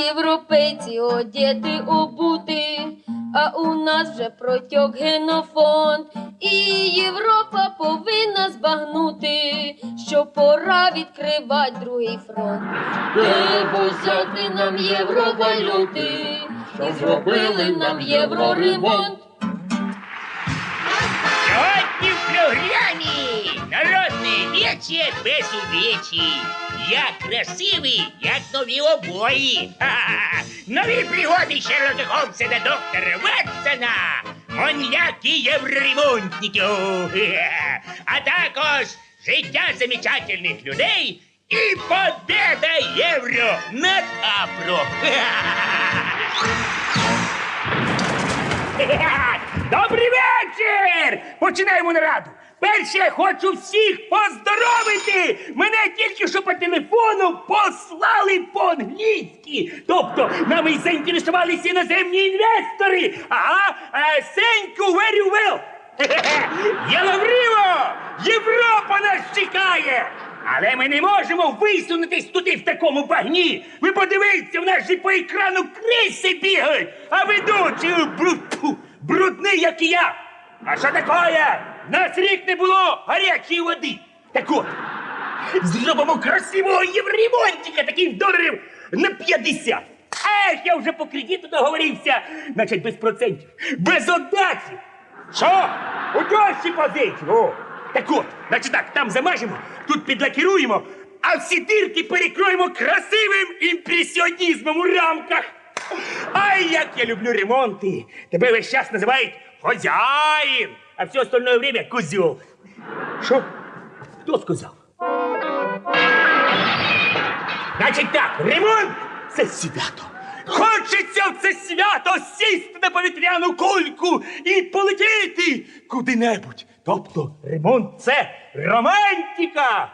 європейці одіти обути, а у нас вже протяг генофонд, і Європа повинна збагнути, що пора відкривати другий фронт. Треба взяти нам євровалюти, і зробили нам євроремонт. Народне без увечі. Я красивий, як нові обої. Ха-ха. Нові пригоди Шерлока Холмса та доктора Ватсона. Маньяки євроремонтників. Хе-хе. А також життя замечательних людей і победа євро над. Хе-хе. Добрий вечір! Починаємо нараду. Перше, я хочу всіх поздоровити! Мене тільки що по телефону послали по-англійськи. Тобто нами заінтересувалися іноземні інвестори. Ага, е, thank you very well. Єловріво! Європа нас чекає! Але ми не можемо висунутись туди в такому багні. Ви подивіться, в нас же по екрану криси бігають, а ведучий бру- брудний, як і я. А що таке? Нас рік не було гарячої води. Так от, зробимо красивого євремонтика, таких доларів на 50. Ех, я вже по кредиту договорився. Значить, без процентів, без отдачі. Що? У дощі позичу. О. Так от, значить так, там замажемо, тут підлакіруємо, а всі дірки перекроємо красивим імпресіонізмом у рамках. Ай, як я люблю ремонти. Тебе весь час називають хозяїн, а все остальное время козел. Что? Кто сказал? Значить так, ремонт це свято. Хочеться в це свято сісти на повітряну кульку і полетіти куди-небудь. Тобто ремонт це романтика.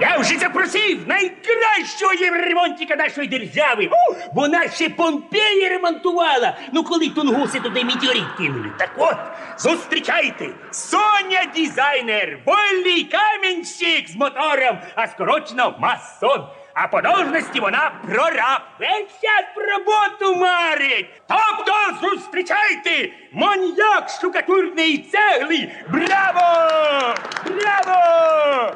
Я вже запросив найкращого євремонтика нашої держави, У, бо нас ще Помпеї ремонтувала. Ну коли тунгуси туди метеорит кинули. Так от, зустрічайте, Соня дизайнер, вольний камінщик з мотором, а скорочено масон. А по должності вона прораб. Весь час роботу марить. Тобто зустрічайте маньяк штукатурної цегли. Браво! Браво!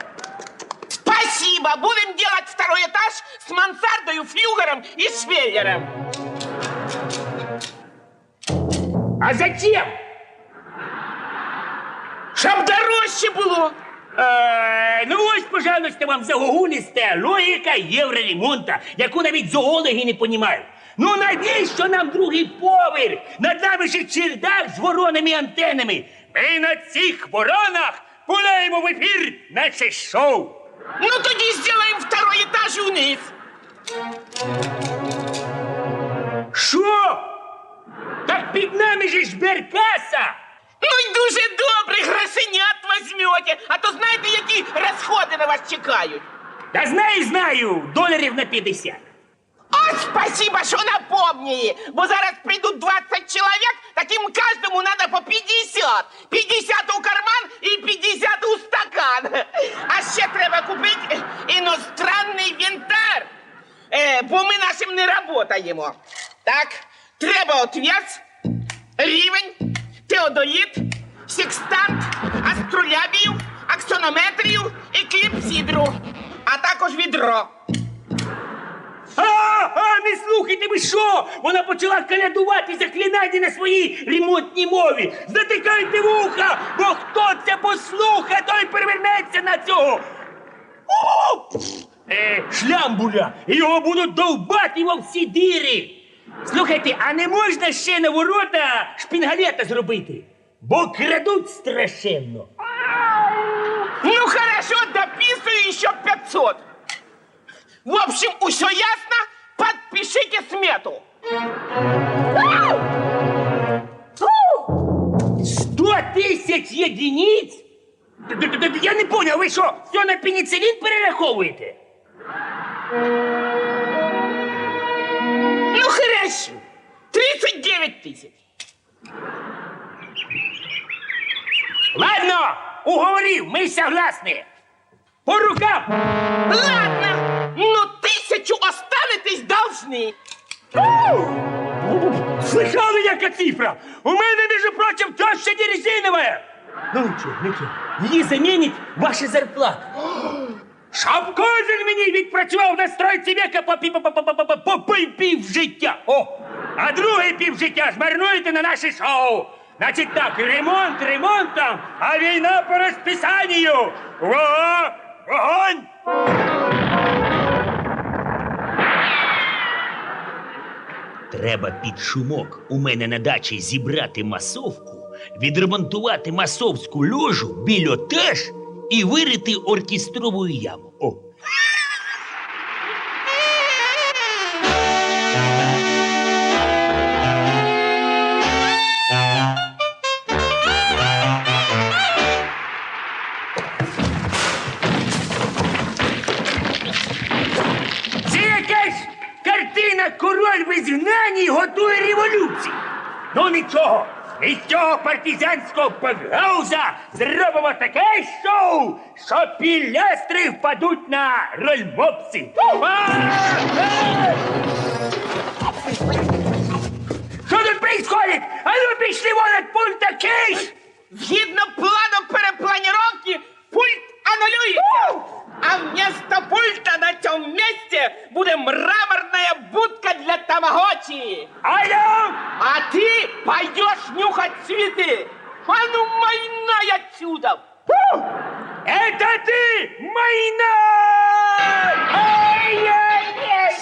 Спасибо! Будем делать второй этаж с мансардою, флюгером и швеллером. А зачем? Щоб дорожче було. Е, ну ось, пожалуйста, вам загогуліста логіка євроремонта, яку навіть зоологи не понімають. Ну навіщо нам другий поверх? Над нами ще чердак з воронами і антенами. Ми на цих воронах пуляємо в ефір наше шоу. Ну тоді сделаем второй этаж и вниз. Що? Так під нами же ж беркаса. Ну й дуже добре, грошенят возьмете, а то знаєте, які розходи на вас чекають. Та знаю, знаю, доларів на 50. Ой, спасибо, що напомнили, бо зараз прийдуть 20 чоловік, таким кожному надо по 50. 50 у карман і 50 у стакан. А ще треба купити іностранний інвентар, е, бо ми нашим не работаємо. Так, треба отвес, рівень, теодоліт, секстант, астролябію, аксонометрію і кліпсідру, а також відро. А, не слухайте ви що? Вона почала калядувати заклинання на своїй ремонтній мові. Затикайте вуха, бо хто це послуха, той перевернеться на цього. О! Е, шлямбуля, його будуть довбати во всі діри. Слухайте, а не можна ще на ворота шпінгалета зробити? Бо крадуть страшенно. Ну хорошо, дописываю еще 500. В общем, все ясно? Подпишите смету. Сто тисяч єдиниць? Д- д- д- Я не поняв, ви що, все на пеніцилін перераховуєте? Ну хорошо. 39 тысяч. Ладно, уговорив, ми согласні. По рукам. Ладно, ну тысячу останетесь должны. Слыхали, яка цифра? У мене, між прочим, теща не резиновая. Ну нічого, нічого. Її замінить ваша зарплата. Щоб кожен мені відпрацював на стройці века по пів, по, по, по, по, по, по пів життя. О! А другий пів життя змарнуєте на наше шоу. Значить так, ремонт ремонтом, а війна по розписанню. Во! Вогонь! Треба під шумок у мене на дачі зібрати масовку, відремонтувати масовську льожу, більотеж і вирити оркестрову яму. О. король в ізгнанні готує революцію. Ну нічого, із цього партизанського пакгауза зробимо таке шоу, що пілястри впадуть на роль мопси. А! Е! Що тут происходит? А ну пішли вон от пульта киш! Згідно плану перепланировки, пульт аннулюється. А вместо пульта на цьому місці буде мраморная будка для тамагочі. Алло! А ты пойдешь нюхать цветы. А ну, майнай отсюда. Фу! Это ты, Майна! Ай-яй-яй!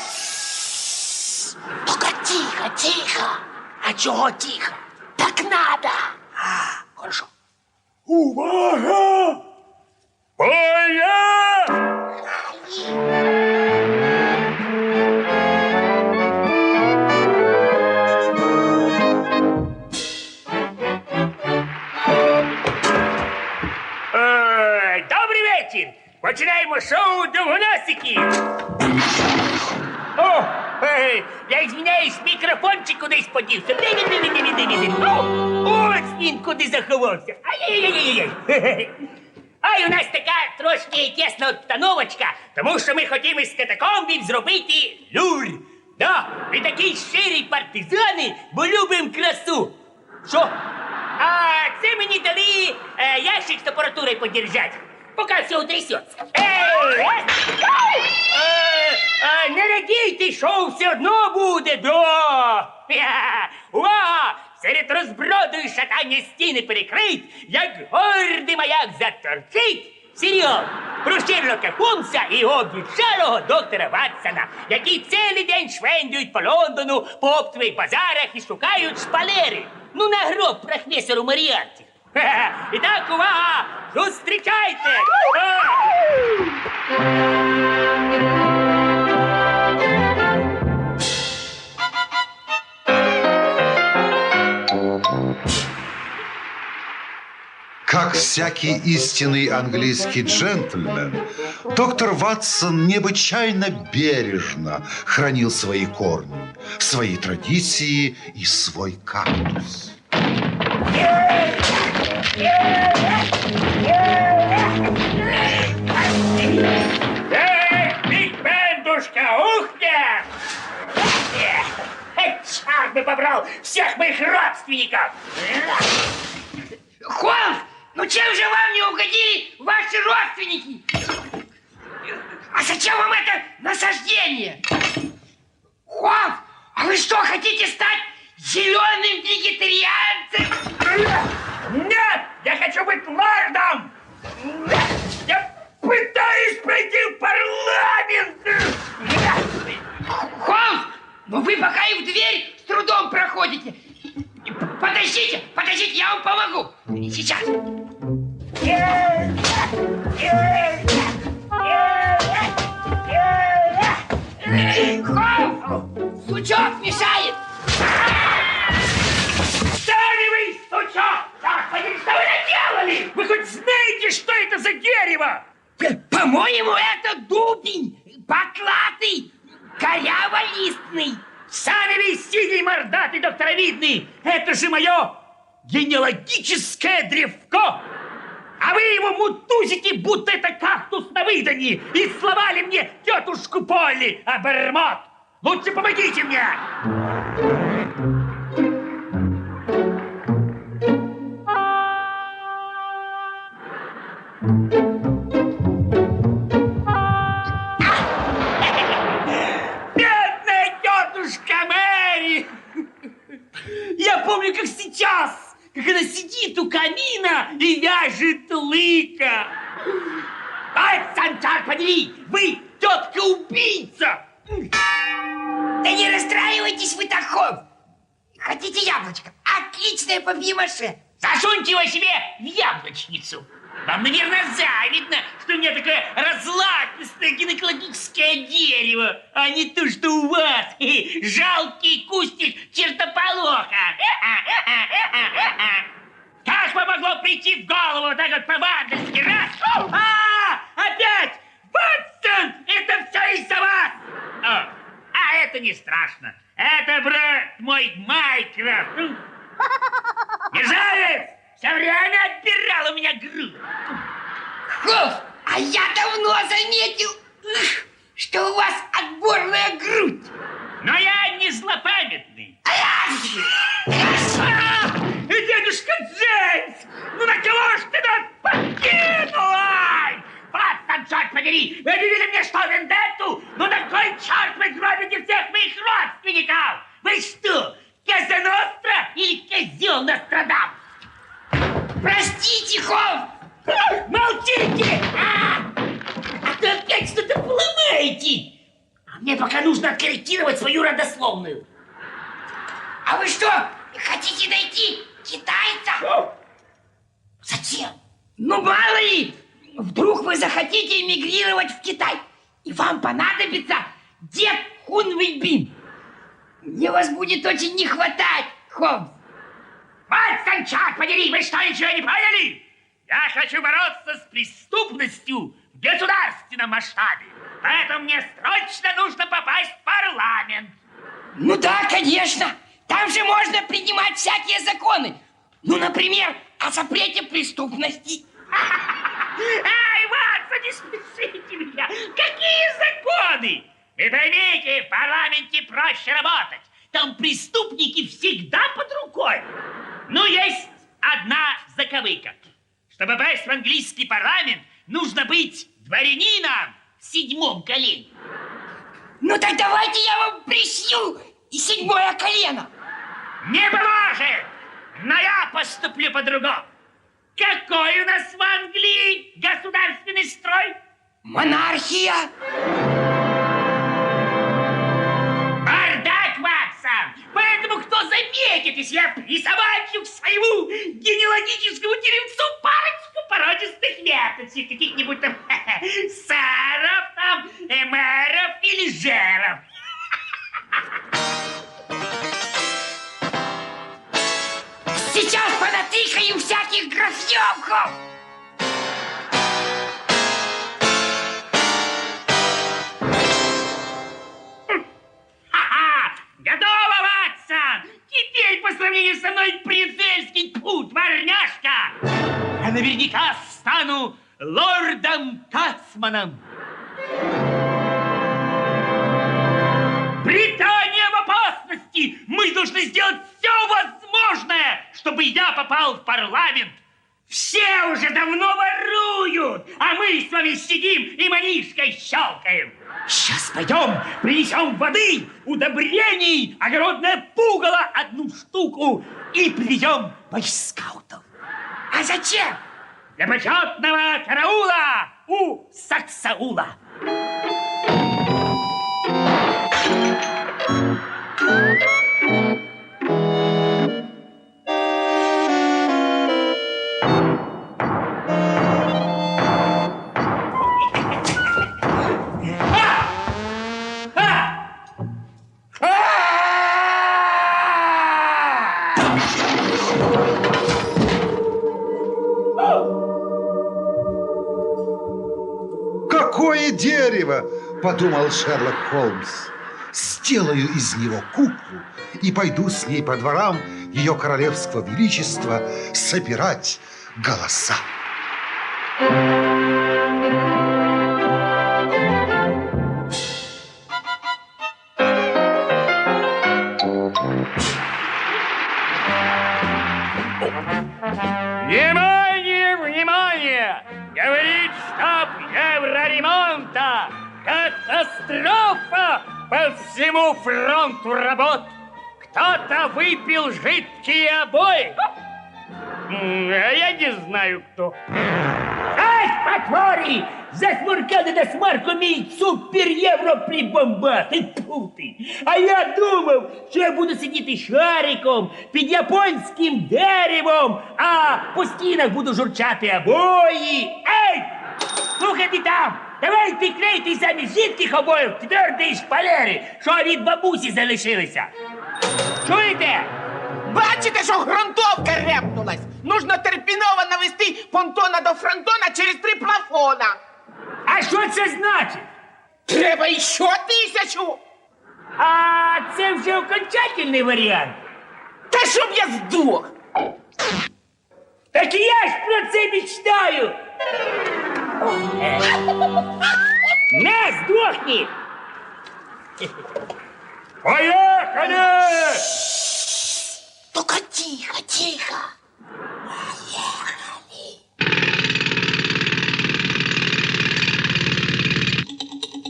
Только тихо, тихо. А чего тихо? Так надо. А, хорошо. Увага! Починаємо шоу довгоносики! О, е, я извиняюсь, мікрофончик кудись подівся. Ди-ди-ди-ди-ди-ди-ди. О, Ось він куди заховався. Ай-яй-яй-яй. Ай, у нас така трошки тісна обстановочка, тому що ми хотімо з катакомбів зробити люр. Да, ми такі щирі партизани, бо любимо красу. Що? А це мені дали е, ящик з апаратурою подержать. Поки все утрясется. Е, е, не радійте, шоу все одно буде, да! Увага! Серед розброду і шатання стіни перекрить, як гордий маяк заторчить. Серйоз, про Шерлока Холмса і його обвічалого доктора Ватсона, які цілий день швендують по Лондону, по оптових базарах і шукають шпалери. Ну, на гроб професору Маріанті. Ха-ха. І так, увага! Зустрічайте! А! Как всякий истинный английский джентльмен, доктор Ватсон необычайно бережно хранил свои корни, свои традиции и свой кактус. Эй, Биг Бендушка, ух ты! Эй, черт бы побрал всех моих родственников! Холмс, ну чем же вам не угодили ваши родственники? А зачем вам это насаждение? Холмс, а вы что, хотите стать зеленым вегетарианцем? Я хочу быть лордом! Я пытаюсь пройти в парламент! Холмс, ну вы пока и в дверь с трудом проходите. Подождите, подождите, я вам помогу. Сейчас. Холмс, сучок мешает. Генеалогическое древко! А вы его мутузите, будто это кактус на выданье, и словали мне тетушку Полли, обермот! Лучше помогите мне! Бедная тетушка Мэри! Я помню, как сейчас, как она сидит у камина и вяжет лыка. Ай, Санчар, подери, вы тетка-убийца! Да не расстраивайтесь вы, Тахов! Хотите яблочко? Отличное папье-маше! Засуньте его себе в яблочницу. Вам, наверное, завидно, что у меня такое разлапистое гинекологическое дерево, а не то, что у вас. Жалкий кустик чертополоха. Как вам могло прийти в голову вот так вот по-вандальски? Раз! А, опять! Ватсон! Это все из-за вас! О, а это не страшно. Это, брат мой, Майкрофт. Мерзавец! Все время отбирал у меня грудь. Хофф, а я давно заметил, что у вас отборная грудь! Но я не злопамятный. А, дедушка Джеймс! Ну на кого ж ты нас покинул, ай? Ватсон, черт подери! Вы объявили мне что, вендетту? Ну на кой черт вы гробите всех моих родственников? Вы что, Казаностра или козел Нострадам? Простите, Хофф! Молчите! А! А то опять что-то поломаете! А мне пока нужно откорректировать свою родословную. А вы что, хотите найти китайца? Зачем? Ну, мало ли, вдруг вы захотите эмигрировать в Китай, и вам понадобится дед Хун Вейбин. Мне вас будет очень не хватать, Холмс. Ватсон, черт подери, вы что, ничего не поняли? Я хочу бороться с преступностью в государственном масштабе. Поэтому мне срочно нужно попасть в парламент. Ну да, конечно. Там же можно принимать всякие законы. Ну, например, о запрете преступности. Ай, Ватсон, не смешите меня! Какие законы? Вы поймите, в парламенте проще работать. Там преступники всегда под рукой. Но есть одна заковыка. Чтобы попасть в английский парламент, нужно быть дворянином в седьмом колене. Ну так давайте я вам пришью и седьмое колено. Не поможет! Но я поступлю по-другому. Какой у нас в Англии государственный строй? Монархия. Бардак, если я присобачу к своему генеалогическому деревцу парочку породистых веточек, каких-нибудь там саров, там, э, мэров или жеров. Сейчас понатыкаю всяких графьевков. Сравнению со мной предельский путь, дворняжка! Я наверняка стану лордом Кацманом. Британия в опасности! Мы должны сделать все возможное, чтобы я попал в парламент. Все уже давно воруют, а мы с вами сидим и манишкой щелкаем. Сейчас пойдем, принесем воды, удобрений, огородное пугало одну штуку и приведем бойскаутов. А зачем? Для почетного караула у Саксаула. Какое дерево, подумал Шерлок Холмс. Сделаю из него куклу и пойду с ней по дворам ее королевского величества собирать голоса. говорит Катастрофа по всему фронту работ. Кто-то выпил жидкие обои. М, А я не знаю кто. Ай, потвори! Засмуркали до смарку мій супер євро прибомбас. Ти тьфу ти. А я думав, що я буду сидіти шариком під японським деревом, а по стінах буду журчати обої. Ей! Слухайте там! Давайте клейте замість жидких обоїв тверді шпалери, що від бабусі залишилися. Чуєте? Бачите, що грунтовка репнулась? Нужно терпіново навести понтона до фронтона через три плафона. А що це значить? Треба ще тисячу. А це вже окончательний варіант. Та щоб я здох. Так і я ж про це мечтаю. Не здохни! Поехали! Только тихо, тихо. Поехали!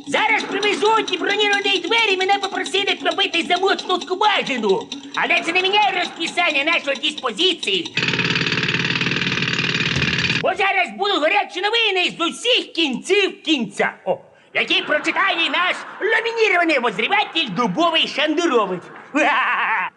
Зараз привезуть і броніровані двері мене попросили пробити замочну скубажину. Але це не міняє розписання нашої диспозиції. Бо зараз будуть гарячі новини з усіх кінців кінця. О, які прочитає наш ламінірований возріватель Дубовий Шандурович. Ха-ха-ха!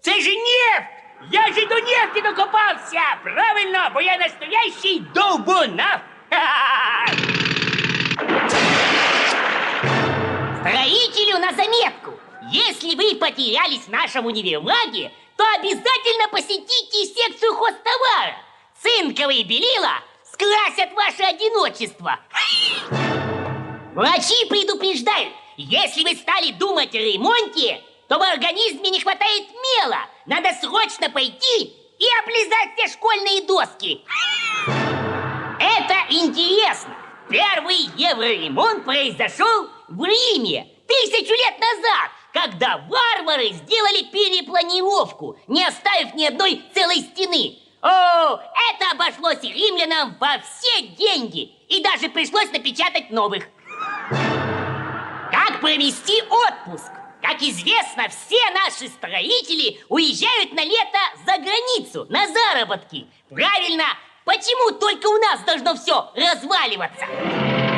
Це же нефть! Я же до нефти докопався! Правильно, бо я настоящий довбунав! Строителю на заметку. Если вы потерялись в нашем универмаге, то обязательно посетите секцию хозтовара. Цинковые белила скрасят ваше одиночество. Врачи предупреждают, если вы стали думать о ремонте, то в организме не хватает мела. Надо срочно пойти и облизать все школьные доски. Это интересно. Первый евроремонт произошел в Риме тысячу лет назад, когда варвары сделали перепланировку, не оставив ни одной целой стены. О, это обошлось римлянам во все деньги, и даже пришлось напечатать новых. Как провести отпуск? Как известно, все наши строители уезжают на лето за границу, на заработки. Правильно, почему только у нас должно все разваливаться?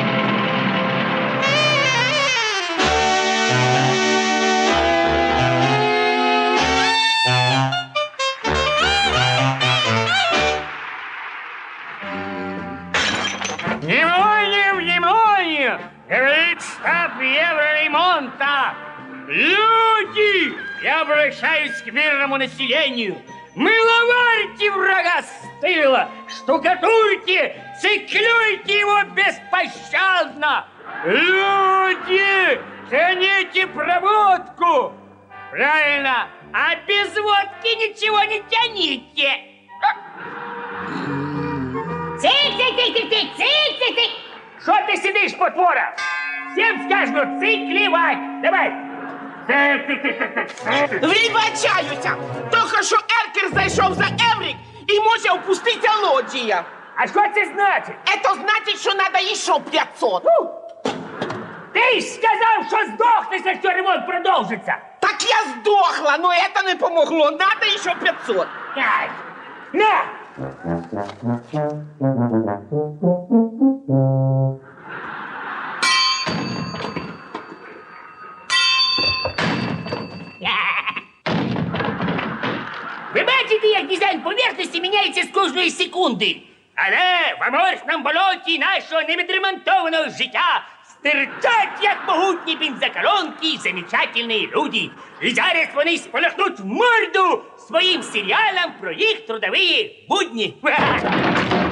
К мирному населению! Мыловарьте врага с тыла! Штукатуйте! Циклюйте его беспощадно! Люди! Тяните проводку! Правильно! А без водки ничего не тяните! Цик-цик-цик-цик-цик! Цик-цик-цик! Що ти сидиш, потвора? Всім скажу, циклівать! Давай! Цик-цик-цик-цик-цик. Вибачаюся. Тільки що Еркер зайшов за Еврик і може впуститися лоджія. А що це значить? Это значить, що треба ще 500. Ти ж сказав, що здохнеш, якщо ремонт продовжиться! Так я здохла, но это не помогло. Надо еще 500. Ай! На! Ви дизайн поверхности меняется с кожної секунди. Але в аморфному болоті нашого невідремонтованого життя стирчать, як могутні бензоколонки, замечательні люди. І зараз вони сполохнуть в морду своїм серіалам про їх трудові будні.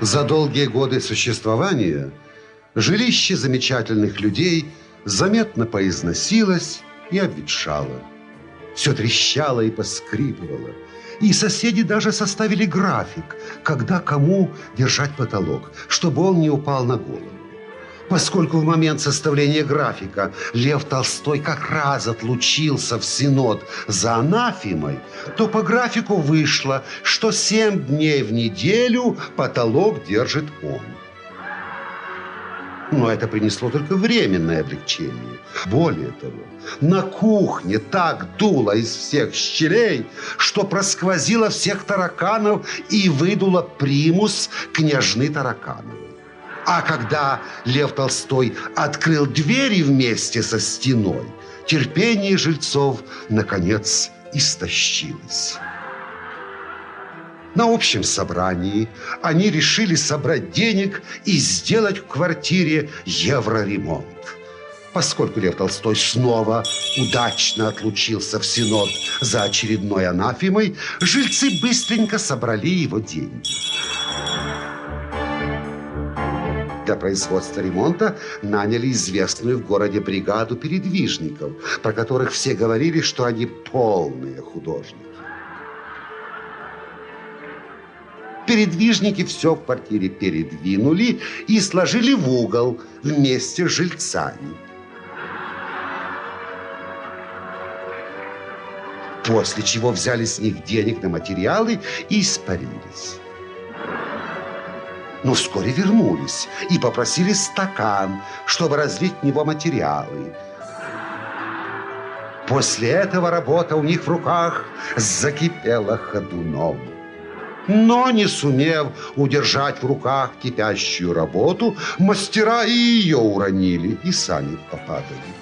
За долгие годы существования жилище замечательных людей заметно поизносилось и обветшало. Все трещало и поскрипывало. И соседи даже составили график, когда кому держать потолок, чтобы он не упал на голову. Поскольку в момент составления графика Лев Толстой как раз отлучился в Синод за анафимой, то по графику вышло, что семь дней в неделю потолок держит он. Но это принесло только временное облегчение. Более того, на кухне так дуло из всех щелей, что просквозило всех тараканов и выдуло примус княжны Таракановой. А когда Лев Толстой открыл двери вместе со стеной, терпение жильцов, наконец, истощилось. На общем собрании они решили собрать денег и сделать в квартире евроремонт. Поскольку Лев Толстой снова удачно отлучился в Синод за очередной анафемой, жильцы быстренько собрали его деньги. Для производства ремонта наняли известную в городе бригаду передвижников, про которых все говорили, что они полные художники. Передвижники все в квартире передвинули и сложили в угол вместе с жильцами. После чего взяли с них денег на материалы и испарились. Но вскоре вернулись и попросили стакан, чтобы разлить в него материалы. После этого работа у них в руках закипела ходуном. Но не сумев удержать в руках кипящую работу, мастера и ее уронили, и сами попадали.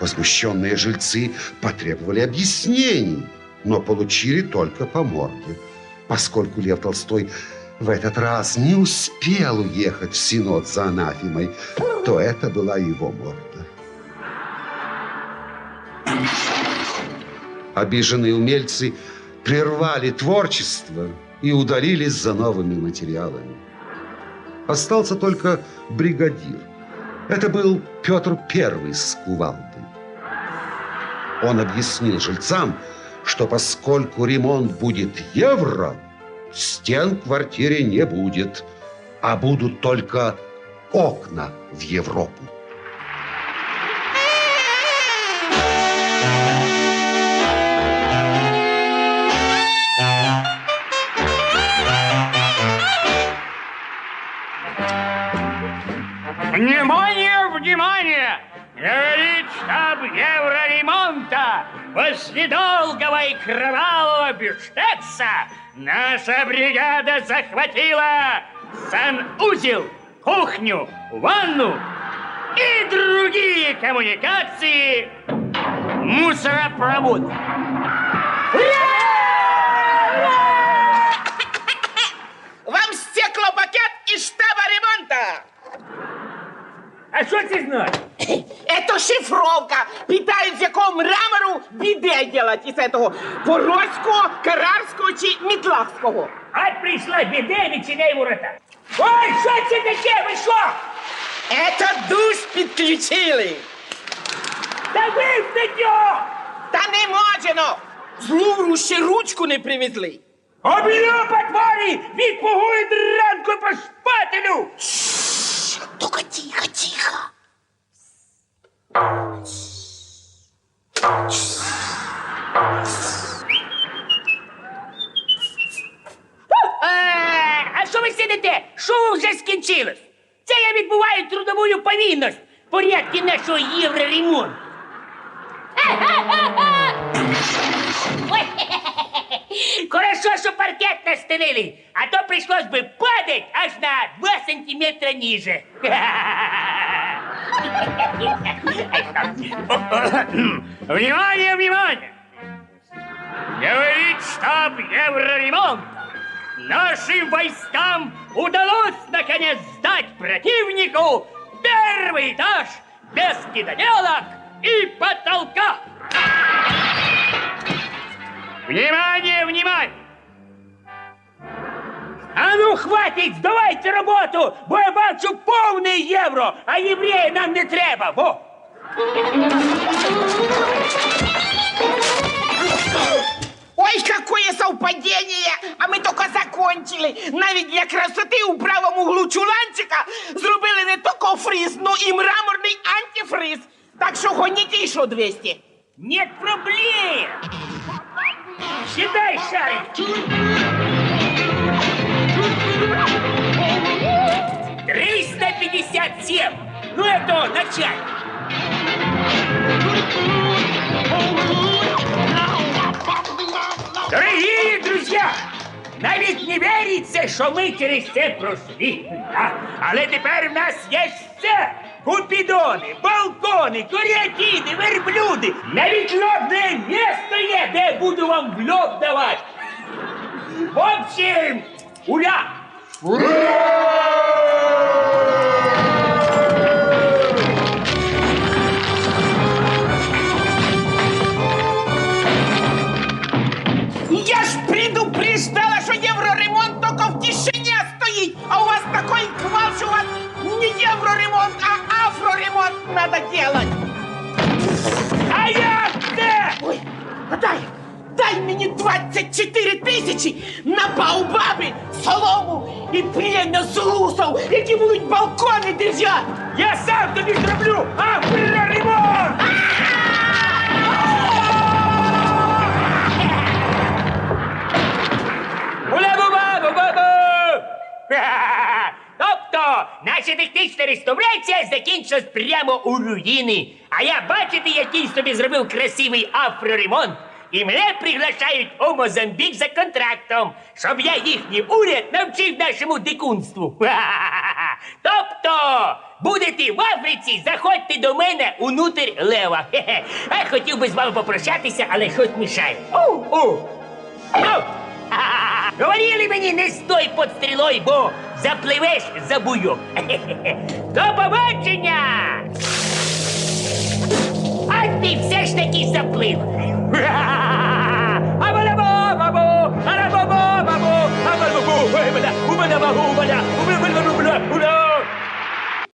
Возмущенные жильцы потребовали объяснений, но получили только по морде. Поскольку Лев Толстой в этот раз не успел уехать в Синод за анафемой, то это была его морда. Обиженные умельцы прервали творчество и удалились за новыми материалами. Остался только бригадир. Это был Петр Первый с кувалдой. Он объяснил жильцам, что поскольку ремонт будет евро, стен в квартире не будет, а будут только окна в Европу. Внимание, внимание! Говорит штаб Евроремонта. После долгого и кровавого бюштекса наша бригада захватила санузел, кухню, ванну и другие коммуникации мусоропровод. Вам стеклопакет из штаба ремонта. А що це значить? Это шифровка. Питают, з якого мрамору біде делать із этого Порозького, Карарського чи Мітлахського. Ать прийшла біде, відчиняй ворота. Ой, що це таке? Ви що? Это душ підключили. Та вимкніть його! Та не можено. З Лувру ще ручку не привезли. Обіля потварі! Відпугують ранку по шпателю! Только тихо, тихо. Е, А що ви сидите? Шоу вже скінчилось. Це я відбуваю трудову повинність в порядку нашого євроремонту. Хорошо, що паркет настелили, а то прийшлось би падать аж на 2 сантиметра ниже. Внимание, внимание! Говорит штаб Евроремонта. Нашим войскам удалось наконец сдать противнику первый этаж без недоделок и потолка. Внимание, внимание! А ну, хватить, здавайте роботу, бо я бачу повний євро, а євреї нам не треба. Во! Ой, какое совпадение! А ми тільки закончили. Навіть для красоти у правому углу чуланчика зробили не тільки фриз, но і мраморний антифриз. Так що гоніть іще 200. Нет проблем! Сідай, шарик! Триста пятьдесят семь! Ну это начальник! Дорогі друзі! Навіть не віриться, що ми через це пройшли. А, Але тепер в нас є все. Купідони, балкони, коріатіни, верблюди. Навіть лобне місто є, де я буду вам в лоб давати. В общем, ура! Я ж предупреждала, що євроремонт тільки в тишині стоїть, а у вас такий квал, що у вас не євроремонт, а афроремонт надо делать. А як це? Ой, а дай, дай мені 24 тисячі на баобаби, солому і п'єносолусов, які будуть балкони держати. Я сам тобі зроблю афроремонт! Ула-бу-ба-бу-ба-бу! Наша технічна реставрація закінчилась прямо у руїни. А я бачите, який собі зробив красивий афроремонт. І мене приглашають у Мозамбік за контрактом, щоб я їхній уряд навчив нашому дикунству. Тобто, будете в Африці, заходьте до мене унутрь лева. Хе-хе. А хотів би з вами попрощатися, але щось мішає. Ау! Ха-ха-ха! Говорили мені, не стой під стрілою, бо запливеш за буйок. До побачення! А ти все ж таки заплив. Або-лабо-бабо, арабо-бабо, або-бабо, у мене, у мене, у мене, у мене, у мене, у